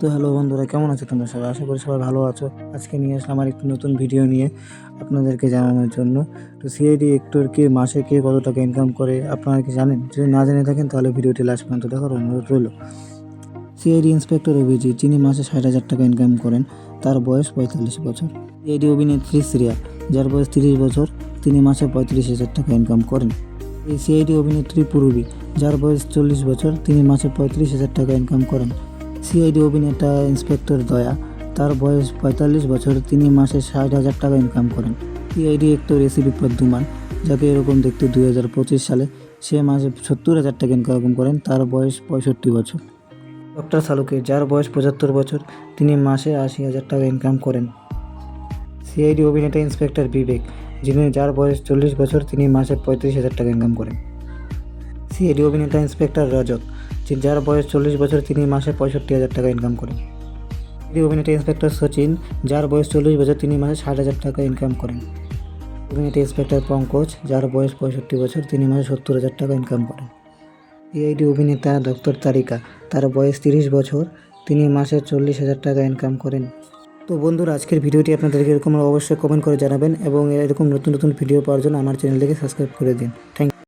তো হ্যালো বন্ধুরা, কেমন আছো তোমরা? সবাই আশা করি সবাই ভালো আছো। আজকে নিয়ে আসলাম আমার একটি নতুন ভিডিও নিয়ে আপনাদেরকে জানানোর জন্য। তো সিআইডি একটরকে মাসে কে কত টাকা ইনকাম করে, আপনারা কি জানেন? যদি না জেনে থাকেন, তাহলে ভিডিওটি লাস্ট পর্যন্ত দেখার অনুরোধ রইল। সিআইডি ইন্সপেক্টর অভিজিৎ, যিনি মাসে ষাট হাজার টাকা ইনকাম করেন, তার বয়স পঁয়তাল্লিশ বছর। সিআইডি অভিনেত্রী শ্রিয়া, যার বয়স তিরিশ বছর, তিনি মাসে পঁয়ত্রিশ হাজার টাকা ইনকাম করেন। এই সিআইডি অভিনেত্রী পূর্বী, যার বয়স চল্লিশ বছর, তিনি মাসে পঁয়ত্রিশ হাজার টাকা ইনকাম করেন। সিআইডি অভিনেতা ইন্সপেক্টর দয়া। তার বয়স পঁয়তাল্লিশ বছর। তিনি মাসে ষাট হাজার টাকা ইনকাম করেন। সিআইডি একটু রেসিপি প্রদ্যুমান যাকে এরকম দেখতে দুই হাজার পঁচিশ সালে সে মাসে সত্তর হাজার টাকা ইনকাম করেন। তার বয়স পঁয়ষট্টি বছর। ডক্টর সালুকে যার বয়স পঁচাত্তর বছর, তিনি মাসে আশি হাজার টাকা ইনকাম করেন। সিআইডি অভিনেতা ইন্সপেক্টর বিবেক, যিনি যার বয়স চল্লিশ বছর, তিনি মাসে পঁয়ত্রিশ হাজার টাকা ইনকাম করেন। সিআইডি অভিনেতা ইন্সপেক্টর রজত যার বয়স চল্লিশ বছর, তিনি মাসে পঁয়ষট্টি হাজার টাকা ইনকাম করেন। সিআইডি অভিনেতা ইন্সপেক্টর সচিন, যার বয়স চল্লিশ বছর, তিনি মাসে ষাট হাজার টাকা ইনকাম করেন। অভিনেতা ইন্সপেক্টর পঙ্কজ, যার বয়স পঁয়ষট্টি বছর, তিনি মাসে সত্তর হাজার টাকা ইনকাম করেন। সিআইডি অভিনেতা ডক্টর তারিকা, তার বয়স তিরিশ বছর, তিনি মাসে চল্লিশ হাজার টাকা ইনকাম করেন। তো বন্ধুরা, আজকের ভিডিওটি আপনাদেরকে এরকম অবশ্যই কমেন্ট করে জানাবেন এবং এরকম নতুন নতুন ভিডিও পাওয়ার জন্য আমার চ্যানেলটিকে সাবস্ক্রাইব করে দিন। থ্যাংক